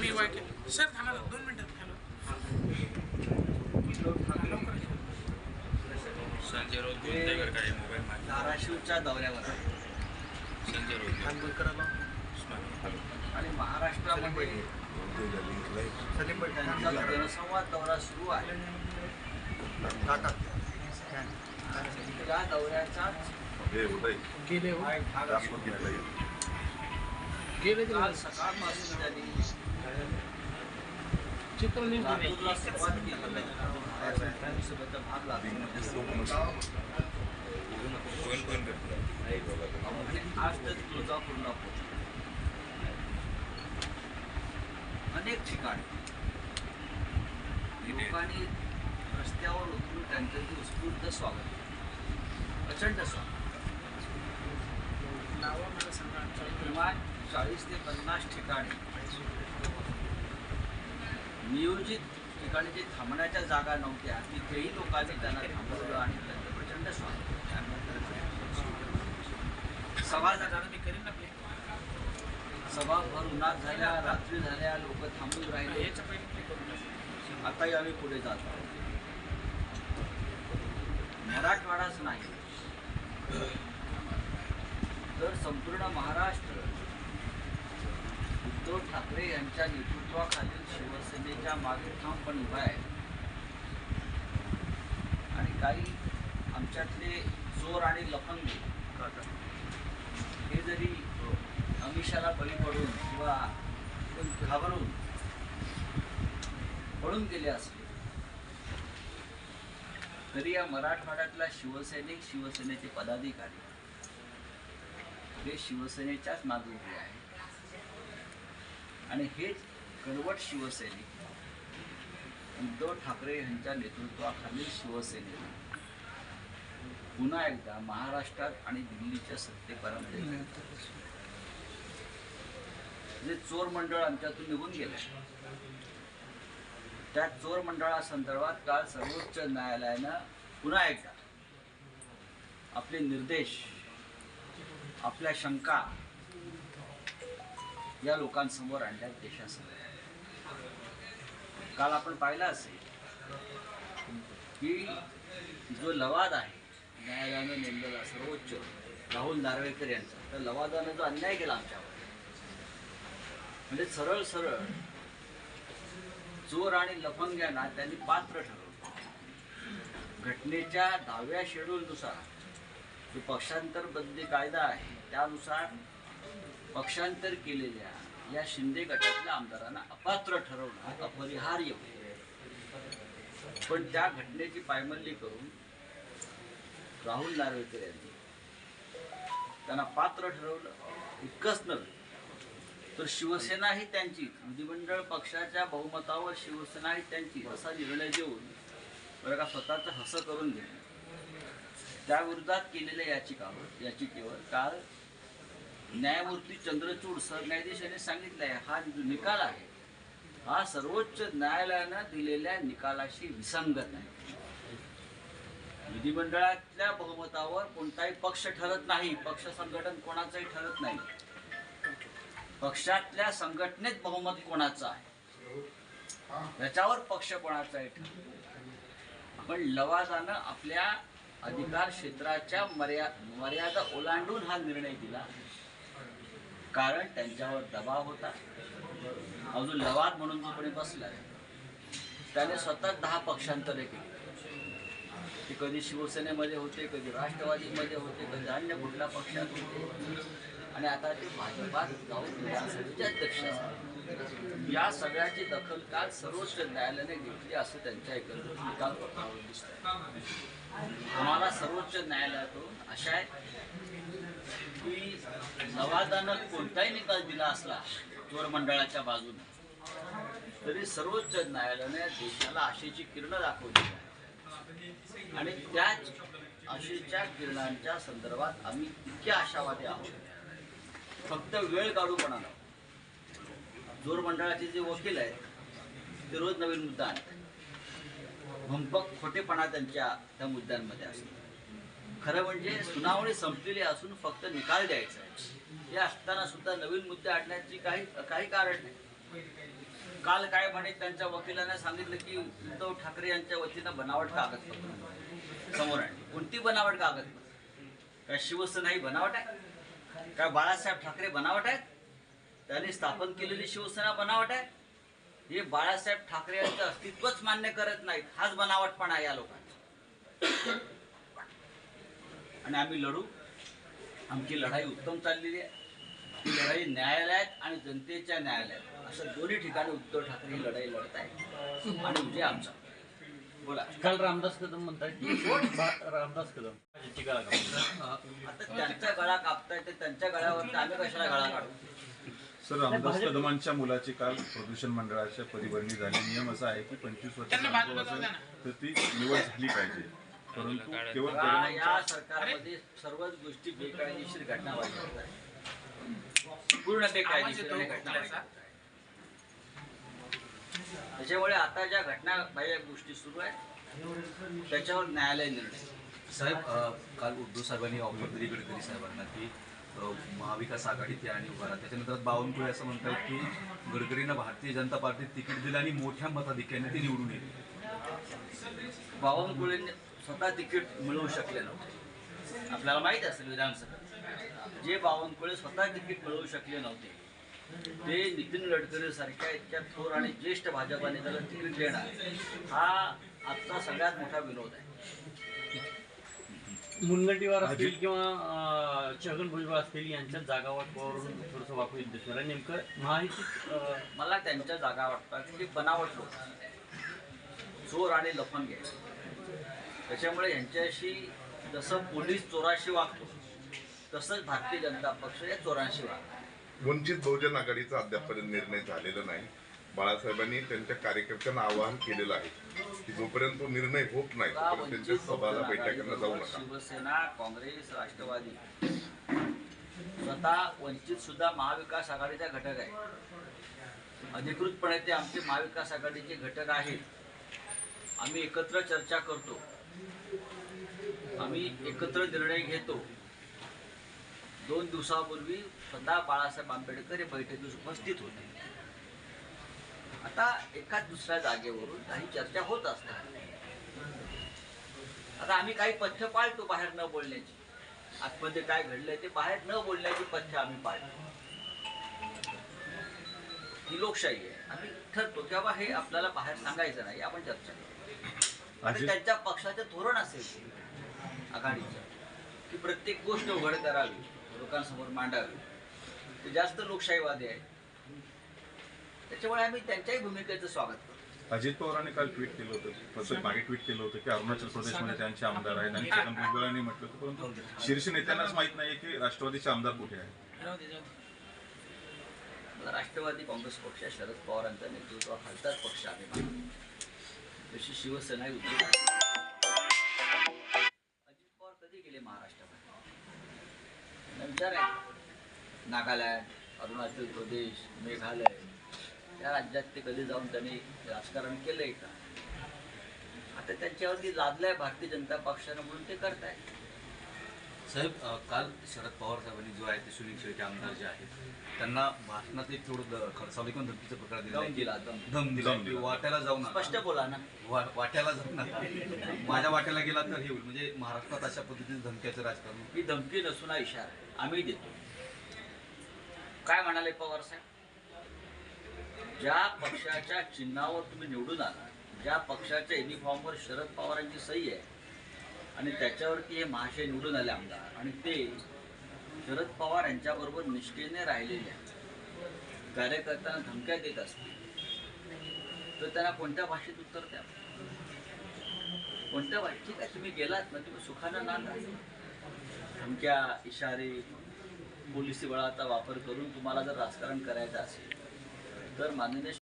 मी Y sir थांबा दोन मिनिटं. संजय राऊत बोलताय काय मोबाईल माझ्या धाराशिवच्या दौऱ्यावर. संजय राऊत आणि महाराष्ट्रामध्ये त्यांचा जनसंवाद दौरा सुरू आहे. या दौऱ्याचा गेले काल सकाळपासून त्यांनी अनेक ठिकाणी लोकांनी रस्त्यावर उतरून त्यांचं उत्स्फूर्त स्वागत. प्रचंड स्वागत नावं मला सांगा आमच्या इकडे. किमान चाळीस ते पन्नास ठिकाणी नियोजित ठिकाणी जे थांबण्याच्या जागा नव्हत्या तिथेही लोकांनी त्यांना थांबवलं आणि त्यांचं प्रचंड स्वागत. सभा दादा मी करीन ना. सभा भर उन्हात झाल्या रात्री झाल्या लोक थांबून राहिले टाकू. आताही आम्ही पुढे जात आहोत मराठवाडाच नाही तर संपूर्ण महाराष्ट्र उद्धव ठाकरे यांच्या नेतृत्वाखालील शिवसेनेच्या मागे ठामपणे उभा आहे. आणि काही आमच्यातले चोर आणि लफंगे हे जरी अमिषाला बळी पडून किंवा घाबरून पळून गेले असले तरी या मराठवाड्यातला शिवसैनिक शिवसेनेचे पदाधिकारी हे शिवसेनेच्याच मागे उभे आहेत. आणि हेच कडवट शिवसैनिक उद्धव ठाकरे यांच्या नेतृत्वाखालील शिवसेनेने पुन्हा एकदा महाराष्ट्रात आणि दिल्लीच्या सत्तेपर्यंत जे चोर मंडळ आमच्यातून निघून गेले. त्या चोर मंडळासंदर्भात काल सर्वोच्च न्यायालयानं पुन्हा एकदा आपले निर्देश आपल्या शंका या लोकांसमोर आणल्या देशासमोर. काल आपण पाहिलं असेल की जो लवाद आहे न्यायालयानं नेमलेला सर्वोच्च राहुल नार्वेकर यांचा तर लवादानं जो अन्याय केला आमच्यावर म्हणजे सरळ सरळ चोर आणि लफंग्यांना त्यांनी पात्र ठरवलं. घटनेच्या दहाव्या शेड्यूलनुसार जो पक्षांतर बदली कायदा आहे त्यानुसार पक्षांतर केलेल्या या शिंदे गटातल्या आमदारांना अपात्र ठरवणं अपरिहार्य पण त्या घटनेची पायमल्ली करून राहुल नार्वेकर यांनी त्यांना पात्र ठरवलं. इतकंच नव्हे तर शिवसेना ही त्यांची विधिमंडळ पक्षाच्या बहुमतावर शिवसेना ही त्यांची असा निर्णय देऊन बरं का स्वतःचं हसं करून घेतलं त्या विरोधात केलेल्या याचिकावर याचिकेवर काल न्यायमूर्ती चंद्रचूड सरन्यायाधीश सांगितलंय हा जो निकाल आहे हा सर्वोच्च न्यायालयानं दिलेल्या निकालाशी विसंगत आहे. विधिमंडळातल्या बहुमतावर कोणताही पक्ष ठरत नाही पक्ष संघटन कोणाचंही ठरत नाही. पक्षातल्या संघटनेत बहुमत कोणाचं आहे? त्याच्यावर पक्ष कोणाचा आहे पण लवादानं आपल्या अधिकार क्षेत्राच्या मर्या मर्यादा ओलांडून हा निर्णय दिला. कारण त्यांच्यावर दबाव होता. अजून लवाद म्हणून जो कोणी बसला त्याने स्वतः दहा पक्षांतरे केली. ते कधी शिवसेनेमध्ये होते कधी राष्ट्रवादीमध्ये होते कधी अन्य कुठल्या पक्षात होते. आणि आता ते भाजपात जाऊन विधानसभेचे अध्यक्ष झाले. या सगळ्याची दखल काल सर्वोच्च न्यायालयाने घेतली असं त्यांच्या एकंदरीत निकाल पत्रावर दिसत तुम्हाला सर्वोच्च न्यायालयातून अशा आहे लवादानं नवादानं कोणताही निकाल दिला असला चोर मंडळाच्या बाजूने. तरी सर्वोच्च न्यायालयाने देशाला आशेची किरणं दाखवली आहे आणि त्याच आशेच्या किरणांच्या संदर्भात आम्ही इतके आशावादी आहोत. फक्त वेळ काढू पण जोर मंडळाचे जे वकील आहेत ते रोज नवीन मुद्दा आणतात. भंपक खोटेपणा त्यांच्या त्या मुद्द्यांमध्ये असतो. खरं म्हणजे सुनावणी संपलेली असून फक्त निकाल द्यायचा आहे. हे असताना सुद्धा नवीन मुद्दे आणण्याची काही काही कारण नाही. काल काय म्हणे त्यांच्या वकिलाने सांगितलं की उद्धव ठाकरे यांच्या वतीनं बनावट कागदपत्र समोर आणली. कोणती बनावट कागदपत्र काय शिवसेना ही बनावट आहे? काय बाळासाहेब ठाकरे बनावट आहेत? त्यांनी स्थापन केलेली शिवसेना बनावट आहे? हे बाळासाहेब ठाकरे यांचं अस्तित्वच मान्य करत नाहीत. हाच बनावटपणा आहे या लोकांचा. आणि आम्ही लढू. आमची लढाई उत्तम चाललेली आहे. ही लढाई न्यायालयात आणि जनतेच्या न्यायालयात. असं दोन्ही ठिकाणी उद्धव ठाकरे ही लढाई लढत आहे आणि विजय आमचा. बोला. काल रामदास कदम म्हणतात रामदास कदम. गळा. आता कापताय ते त्यांच्या गळ्यावर आम्ही कशाला गळा काढू? सर रामदास कदमांच्या मुलाची काल प्रदूषण मंडळाच्या पदभरणी झाली. नियम असा आहे की पंचवीस असेल तर ती निवड झाली पाहिजे. परंतु केवळ या सरकारमध्ये सर्वच गोष्टी बेकायदेशीर घटना आहेत. पूर्ण बेकायदेशीर आणि घटना. त्याच्यामुळे आता ज्या घटना बाह्य गोष्टी सुरू आहेत त्याच्यावर न्यायालय निर्णय. साहेब अ, काल उद्धव साहेबांनी ऑफर गडकरी साहेबांना की अ, महाविकास आघाडीत या आणि उभा राहा. त्याच्यानंतर बावनकुळे असं म्हणतात की गडकरींना भारतीय जनता पार्टीत तिकीट दिलं आणि मोठ्या मताधिक्याने ते निवडून येईल बावनकुळेंनी स्वतः तिकीट मिळवू शकले नव्हते. आपल्याला माहीत असेल विधानसभेत जे बावनकुळे स्वतः तिकीट मिळवू शकले नव्हते ते नितीन गडकरी सारख्या इतक्या थोर आणि ज्येष्ठ भाजपा नेत्याला तिकीट देणार हा आजचा सगळ्यात मोठा विनोद आहे. मुनगंटीवार असतील किंवा छगन भुजबळ असतील यांच्या जागा वाटपावरून थोडंसं वाकून दिसणार आहे. नेमकं महायुतीत अं, मला त्यांच्या जागा वाटतात की बनावट लोक चोर आणि लफंगे. त्याच्यामुळे यांच्याशी जसं पोलीस चोराशी वागतो तसंच भारतीय जनता पक्ष या चोरांशी वागतो. वंचित बहुजन आघाडीचा अद्यापपर्यंत निर्णय झालेला नाही. बाळासाहेबांनी त्यांच्या कार्यकर्त्यांना आवाहन केलेलं आहे की जोपर्यंत तो निर्णय होत नाही तोपर्यंत त्यांच्या सभाला बैठकांना जाऊ नका. शिवसेना काँग्रेस राष्ट्रवादी स्वतः वंचित सुद्धा महाविकास आघाडीचा घटक आहे. अधिकृतपणे ते आमचे महाविकास आघाडीचे घटक आहेत. आम्ही एकत्र चर्चा करतो. आम्ही एकत्र निर्णय घेतो. दोन दिवसापूर्वी स्वतः बाळासाहेब आंबेडकर हे बैठकीस उपस्थित होते. आता एकाच दुसऱ्या जागेवरून काही चर्चा होत असतात. आता आम्ही काही पथ्य पाळतो बाहेर न बोलण्याची. आतमध्ये काय घडलंय ते बाहेर न बोलण्याची पथ्य आम्ही पाळतो. ही लोकशाही आहे. आम्ही ठरतो की बाबा हे आपल्याला बाहेर सांगायचं नाही आपण चर्चा करू. आणि त्यांच्या पक्षाचे धोरण असेल. आघाडीचं की प्रत्येक गोष्ट उघड करावी लोकांसमोर मांडावी. ते जास्त लोकशाहीवादी आहे त्याच्यामुळे आम्ही त्यांच्याही भूमिकेचं स्वागत करतो. अजित पवारांनी काल ट्विट केलं होतं मागे ट्विट केलं होतं की अरुणाचल प्रदेशमध्ये त्यांचे आमदार आहेत. आणि छगन भुजबळांनी म्हटलं होतं परंतु शीर्ष नेत्यांनाच माहीत नाहीये की राष्ट्रवादीचे आमदार कुठे आहेत. राष्ट्रवादी काँग्रेस पक्ष शरद पवारांच्या नेतृत्वाखालचाच पक्ष आम्ही मानतो. जशी शिवसेना ही विचार आहे. नागालँड अरुणाचल प्रदेश मेघालय. त्या राज्यात ते कधी जाऊन त्यांनी राजकारण केलंय का? आता त्यांच्यावरती लादलंय भारतीय जनता पक्षानं म्हणून ते करताय साहेब काल शरद पवार साहेबांनी जो आहे ते सुनील शेळके आमदार जे आहेत त्यांना भाषणात एक थोडं द- खडसावली किंवा धमकीचं प्रकार दिला दम. दिला, की. वाट्याला जाऊ स्पष्ट नका बोला ना. वा- वाट्याला जाऊ नका. माझ्या वाट्याला गेला तर हे होईल. म्हणजे महाराष्ट्रात अशा पद्धतीने धमक्याचं राजकारण ही धमकी नसून हा इशारा. आम्ही देतो. काय म्हणाले पवार साहेब? ज्या पक्षाच्या चिन्हावर तुम्ही निवडून आला ज्या पक्षाच्या युनिफॉर्मवर शरद पवारांची सही आहे आणि त्याच्यावरती हे महाशय निवडून आले आमदार. आणि ते शरद पवार यांच्याबरोबर निष्ठेने राहिलेले कार्यकर्त्यांना धमक्या देत असतील. तर त्यांना कोणत्या भाषेत उत्तर द्या? कोणत्या भाषेत? ठीक आहे तुम्ही गेलात ना तुम्ही सुखानं ना धमक्या इशारे पोलिसी बळाचा वापर करून तुम्हाला जर राजकारण करायचं असेल तर माननीय